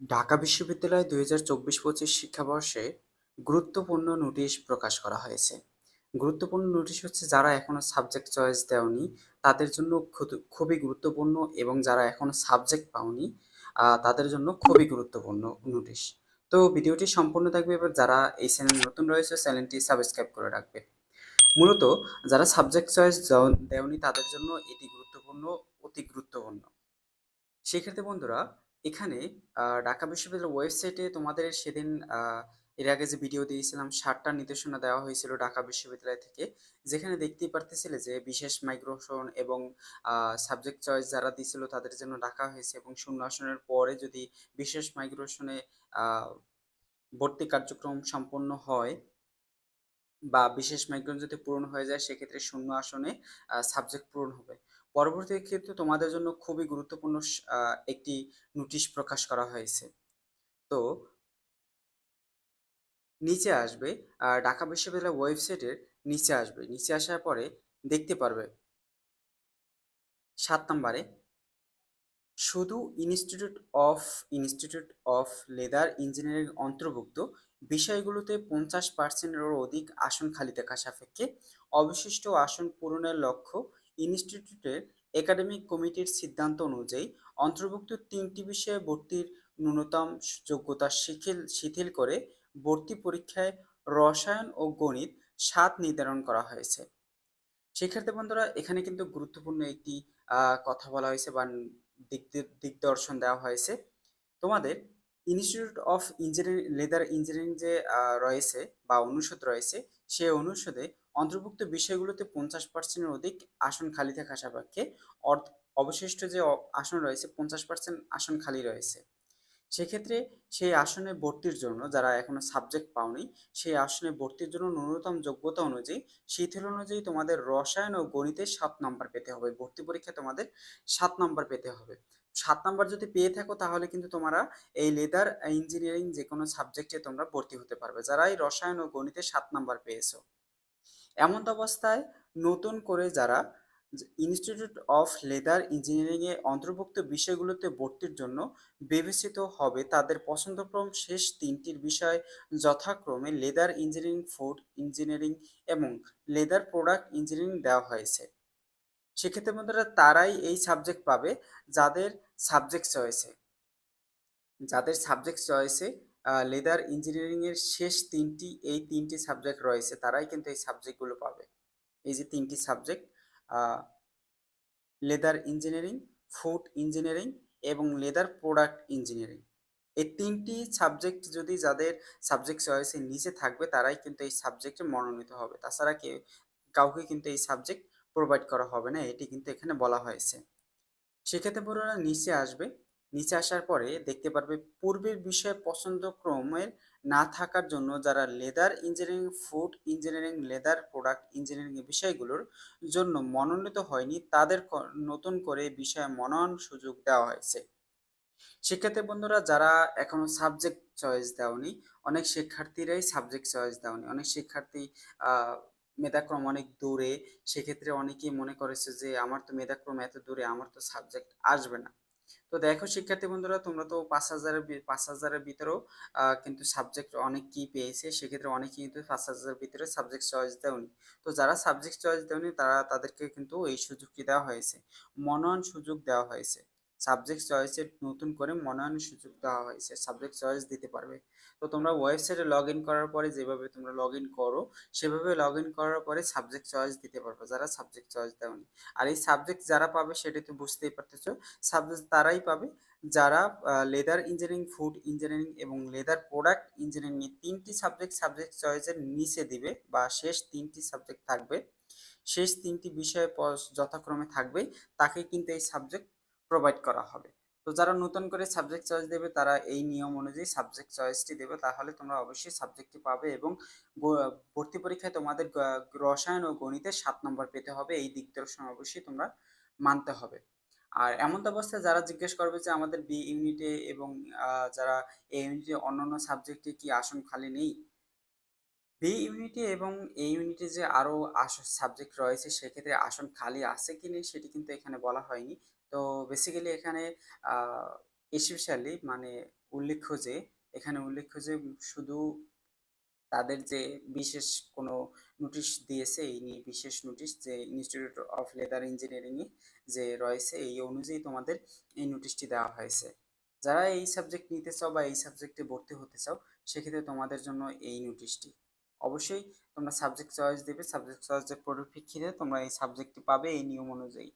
ঢাকা বিশ্ববিদ্যালয় দুই হাজার চব্বিশ পঁচিশ শিক্ষাবর্ষে গুরুত্বপূর্ণ নোটিশ প্রকাশ করা হয়েছে। গুরুত্বপূর্ণ নোটিশ হচ্ছে, যারা এখনও সাবজেক্ট চয়েস দেওনি, তাদের জন্য খুবই গুরুত্বপূর্ণ এবং যারা এখনও সাবজেক্ট পাওনি তাদের জন্য খুবই গুরুত্বপূর্ণ নোটিশ। তো ভিডিওটি সম্পূর্ণ থাকবে এবার যারা এই চ্যানেল নতুন রয়েছে, চ্যানেলটি সাবস্ক্রাইব করে রাখবে। মূলত, যারা সাবজেক্ট চয়েস দেওনি, তাদের জন্য এটি গুরুত্বপূর্ণ, অতি গুরুত্বপূর্ণ। সেক্ষেত্রে বন্ধুরা এখানে ঢাকা বিশ্ববিদ্যালয়ের ওয়েবসাইটে তোমাদের সেদিন এর আগে যে ভিডিও দিয়েছিলাম, সাতটা নির্দেশনা দেওয়া হয়েছিল ঢাকা বিশ্ববিদ্যালয় থেকে। যেখানে দেখতেই পারতেছিলে যে, বিশেষ মাইগ্রেশন এবং সাবজেক্ট চয়েস যারা দিয়েছিল তাদের জন্য ডাকা হয়েছে এবং শূন্য আসনের পরে যদি বিশেষ মাইগ্রেশনে ভর্তি কার্যক্রম সম্পন্ন হয় বা বিশেষ মাইগ্রেশন যদি পূরণ হয়ে যায়, সেক্ষেত্রে শূন্য আসনে সাবজেক্ট পূরণ হবে। পরবর্তী ক্ষেত্রে তোমাদের জন্য খুবই গুরুত্বপূর্ণ একটি নোটিশ প্রকাশ করা হয়েছে। তো নিচে আসবে আহ, ঢাকা বিশ্ববিদ্যালয় ওয়েবসাইটের নিচে আসবে। নিচে আসার পরে দেখতে পারবে সাত নম্বরে শুধু institute of institute of leather engineering অন্তর্ভুক্ত বিষয়গুলোতে পঞ্চাশ পার্সেন্টেরও অধিক আসন খালি থাকা সাপেক্ষে অবশিষ্ট আসন পূরণের লক্ষ্য ইনস্টিটিউটের একাডেমিক কমিটির সিদ্ধান্ত অনুযায়ী অন্তর্ভুক্ত তিনটি বিষয়ে ভর্তির ন্যূনতম যোগ্যতা শিথিল শিথিল করে ভর্তি পরীক্ষায় রসায়ন ও গণিত সাত নির্ধারণ করা হয়েছে। শিক্ষার্থী বন্ধুরা, এখানে কিন্তু গুরুত্বপূর্ণ একটি কথা বলা হয়েছে বা দিক দিগদর্শন দেওয়া হয়েছে। তোমাদের institute of engineering leather engineering যে রয়েছে বা অনুষদ রয়েছে, সে অনুষদে অন্তর্ভুক্ত বিষয়গুলোতে পঞ্চাশ পার্সেন্টের অধিক আসন খালি থাকা সাপেক্ষে অবশিষ্ট যে আসন রয়েছে পঞ্চাশ পার্সেন্ট আসন খালি রয়েছে। সেক্ষেত্রে সেই আসনে ভর্তির জন্য যারা এখনও সাবজেক্ট পাওনি, সেই আসনে ভর্তির জন্য ন্যূনতম যোগ্যতা অনুযায়ী শিথিল অনুযায়ী তোমাদের রসায়ন ও গণিতে সাত নাম্বার পেতে হবে। ভর্তি পরীক্ষায় তোমাদের সাত নাম্বার পেতে হবে। সাত নাম্বার যদি পেয়ে থাকো তাহলে কিন্তু তোমরা এই লেদার ইঞ্জিনিয়ারিং যে কোনো সাবজেক্টে তোমরা ভর্তি হতে পারবে। যারা এই রসায়ন ও গণিতে সাত নাম্বার পেয়েছ। এমন অবস্থায় নতুন করে যারা ইনস্টিটিউট অফ লেদার ইঞ্জিনিয়ারিংয়ে অন্তর্ভুক্ত বিষয়গুলোতে ভর্তির জন্য বিবেচিত হবে, তাদের পছন্দক্রম শেষ তিনটির বিষয় যথাক্রমে লেদার ইঞ্জিনিয়ারিং ফুড ইঞ্জিনিয়ারিং এবং লেদার প্রোডাক্ট ইঞ্জিনিয়ারিং দেওয়া হয়েছে। সেক্ষেত্রে বন্ধুরা, তারাই এই সাবজেক্ট পাবে যাদের সাবজেক্ট চয়েসে যাদের সাবজেক্ট চয়েসে লেদার ইঞ্জিনিয়ারিং এর শেষ তিনটি, এই তিনটি সাবজেক্ট রয়েছে, তারাই কিন্তু এই সাবজেক্টগুলো পাবে। এই যে তিনটি subject leather engineering, food engineering এবং লেদার প্রোডাক্ট ইঞ্জিনিয়ারিং। এই তিনটি সাবজেক্ট যদি যাদের সাবজেক্ট চয়েসের নিচে থাকবে, তারাই কিন্তু এই সাবজেক্টে মনোনীত হবে। তাছাড়া কেউ, কাউকে কিন্তু এই সাবজেক্ট প্রোভাইড করা হবে না, এটি কিন্তু এখানে বলা হয়েছে। সেক্ষেত্রে পুরোনো নিচে আসবে। নিচে আসার পরে দেখতে পারবে পূর্বের বিষয়ে পছন্দ ক্রমের না থাকার জন্য যারা leather engineering, food engineering, leather product engineering বিষয়গুলোর জন্য মনোনীত হয়নি, তাদের নতুন করে বিষয়ে মনোনয়ন সুযোগ দেওয়া হয়েছে। শিক্ষার্থী বন্ধুরা, যারা এখনও সাবজেক্ট চয়েস দেওনি, অনেক শিক্ষার্থীরাই সাবজেক্ট চয়েস দেওনি। অনেক শিক্ষার্থী মেধাক্রম অনেক দূরে, সেক্ষেত্রে অনেকেই মনে করেছে যে, আমার তো মেধাক্রম এত দূরে, আমার তো সাবজেক্ট আসবে না। তো দেখো শিক্ষার্থী বন্ধুরা, তোমরা তো পাঁচ হাজারের পাঁচ হাজারের ভিতরেও কিন্তু সাবজেক্ট অনেক কি পেয়েছে, সেক্ষেত্রে অনেকে কিন্তু পাঁচ হাজারের ভিতরে সাবজেক্ট চয়েস দেওনি। তো যারা সাবজেক্ট চয়েস দেওনি, তারা তাদেরকে কিন্তু এই সুযোগটি দেওয়া হয়েছে। মনন সুযোগ দেওয়া হয়েছে। সাবজেক্ট চয়েসের নতুন করে মনোনয়ন সুযোগ দেওয়া হয়েছে সাবজেক্ট চয়েস দিতে পারবে। তো তোমরা ওয়েবসাইটে লগ ইন করার পরে যেভাবে তোমরা লগ ইন করো, সেভাবে লগ ইন করার পরে সাবজেক্ট চয়েস দিতে পারবে, যারা সাবজেক্ট চয়েস দেওনি। আর এই সাবজেক্ট যারা পাবে সেটা তো বুঝতেই পারতেছো সাবজেক্ট তারাই পাবে যারা লেদার ইঞ্জিনিয়ারিং ফুড ইঞ্জিনিয়ারিং এবং লেদার প্রোডাক্ট ইঞ্জিনিয়ারিং তিনটি সাবজেক্ট সাবজেক্ট চয়েসের নিচে দিবে বা শেষ তিনটি সাবজেক্ট থাকবে। শেষ তিনটি বিষয়ে যথাক্রমে থাকবে, তাকে কিন্তু এই সাবজেক্ট প্রোভাইড করা হবে। তো যারা নতুন করে সাবজেক্ট চয়েস দেবে, তারা এই নিয়ম অনুযায়ী সাবজেক্ট চয়েসটি দেবে। তাহলে তোমরা অবশ্যই সাবজেক্টটি পাবে এবং ভর্তি পরীক্ষায় তোমাদের রসায়ন ও গণিতে সাত নম্বর পেতে হবে। এই দিক দর্শন অবশ্যই তোমরা মানতে হবে। আর এমন অবস্থায় যারা জিজ্ঞেস করবে যে আমাদের বি ইউনিটে এবং যারা এ ইউনিটে অন্যান্য সাবজেক্টে কি আসন খালি নেই বি ইউনিটে এবং এ ইউনিটে যে আরও আসন সাবজেক্ট রয়েছে, সেক্ষেত্রে আসন খালি আছে কি নেই সেটি কিন্তু এখানে বলা হয়নি। তো বেসিক্যালি এখানে স্পেশালি মানে উল্লেখ্য যে, এখানে উল্লেখ্য যে শুধু তাদের যে বিশেষ কোনো নোটিশ দিয়েছে, এই নিয়ে বিশেষ নোটিশ যে ইনস্টিটিউট অফ লেদার ইঞ্জিনিয়ারিংয়ে যে রয়েছে, এই অনুযায়ী তোমাদের এই নোটিশটি দেওয়া হয়েছে। যারা এই সাবজেক্ট নিতে চাও বা এই সাবজেক্টে ভর্তি হতে চাও, সেক্ষেত্রে তোমাদের জন্য এই নোটিশটি অবশ্যই তোমরা সাবজেক্ট চয়েস দেবে। সাবজেক্ট চয়েসের পরিপ্রেক্ষিতে তোমরা এই সাবজেক্টটি পাবে, এই নিয়ম অনুযায়ী।